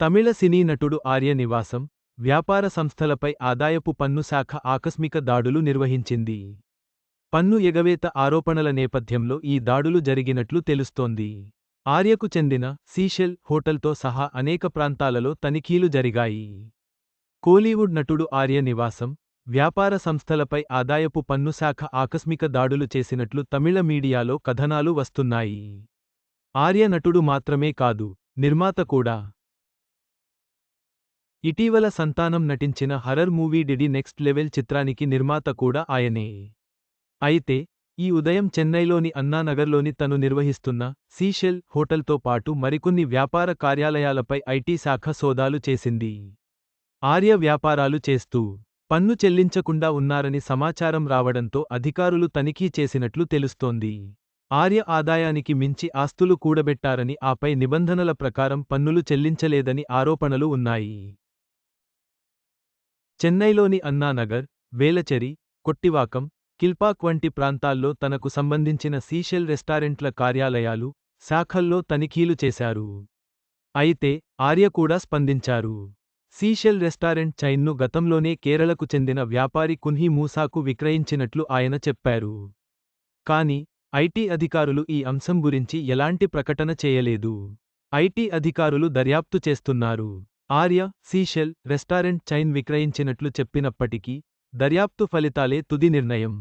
తమిళ సినీ నటుడు ఆర్య నివాసం వ్యాపార సంస్థలపై ఆదాయపు పన్ను శాఖ ఆకస్మిక దాడులు నిర్వహించింది. పన్ను ఎగవేత ఆరోపణల నేపథ్యంలో ఈ దాడులు జరిగినట్లు తెలుస్తోంది. ఆర్యకు చెందిన సీషెల్ హోటల్తో సహా అనేక ప్రాంతాలలో తనిఖీలు జరిగాయి. కోలీవుడ్ నటుడు ఆర్య నివాసం వ్యాపార సంస్థలపై ఆదాయపు పన్ను శాఖ ఆకస్మిక దాడులు చేసినట్లు తమిళ మీడియాలో కథనాలు వస్తున్నాయి. ఆర్య నటుడు మాత్రమే కాదు నిర్మాత కూడా. ఇటీవల సంతానం నటించిన horror movie DD next level చిత్రానికి నిర్మాత కూడా ఆయనే. అయితే ఈ ఉదయం చెన్నైలోని అన్నానగర్లోని తను నిర్వహిస్తున్న సీషెల్ హోటల్తో పాటు మరికొన్ని వ్యాపార కార్యాలయాలపై ఐటీ శాఖ సోదాలు చేసింది. ఆర్య వ్యాపారాలు చేస్తూ పన్ను చెల్లించకుండా ఉన్నారని సమాచారం రావడంతో అధికారులు తనిఖీ చేసినట్లు తెలుస్తోంది. ఆర్య ఆదాయానికి మించి ఆస్తులు కూడబెట్టారని ఆపై నిబంధనల ప్రకారం పన్నులు చెల్లించలేదని ఆరోపణలు ఉన్నాయి. చెన్నైలోని అన్నానగర్ వేలచెరి కొట్టివాకం కిల్పాక్ వంటి ప్రాంతాల్లో తనకు సంబంధించిన సీషెల్ రెస్టారెంట్ల కార్యాలయాలు శాఖల్లో తనిఖీలు చేశారు. అయితే ఆర్య కూడా స్పందించారు. సీషెల్ రెస్టారెంట్ చైన్ను గతంలోనే కేరళకు చెందిన వ్యాపారి కున్హి మూసాకు విక్రయించినట్లు ఆయన చెప్పారు. కాని ఐటీ అధికారులు ఈ అంశం గురించి ఎలాంటి ప్రకటన చేయలేదు. ఐటీ అధికారులు దర్యాప్తు చేస్తున్నారు. ఆర్య సీషెల్ రెస్టారెంట్ చైన్ విక్రయించినట్లు చెప్పినప్పటికీ దర్యాప్తు ఫలితాలే తుది నిర్ణయం.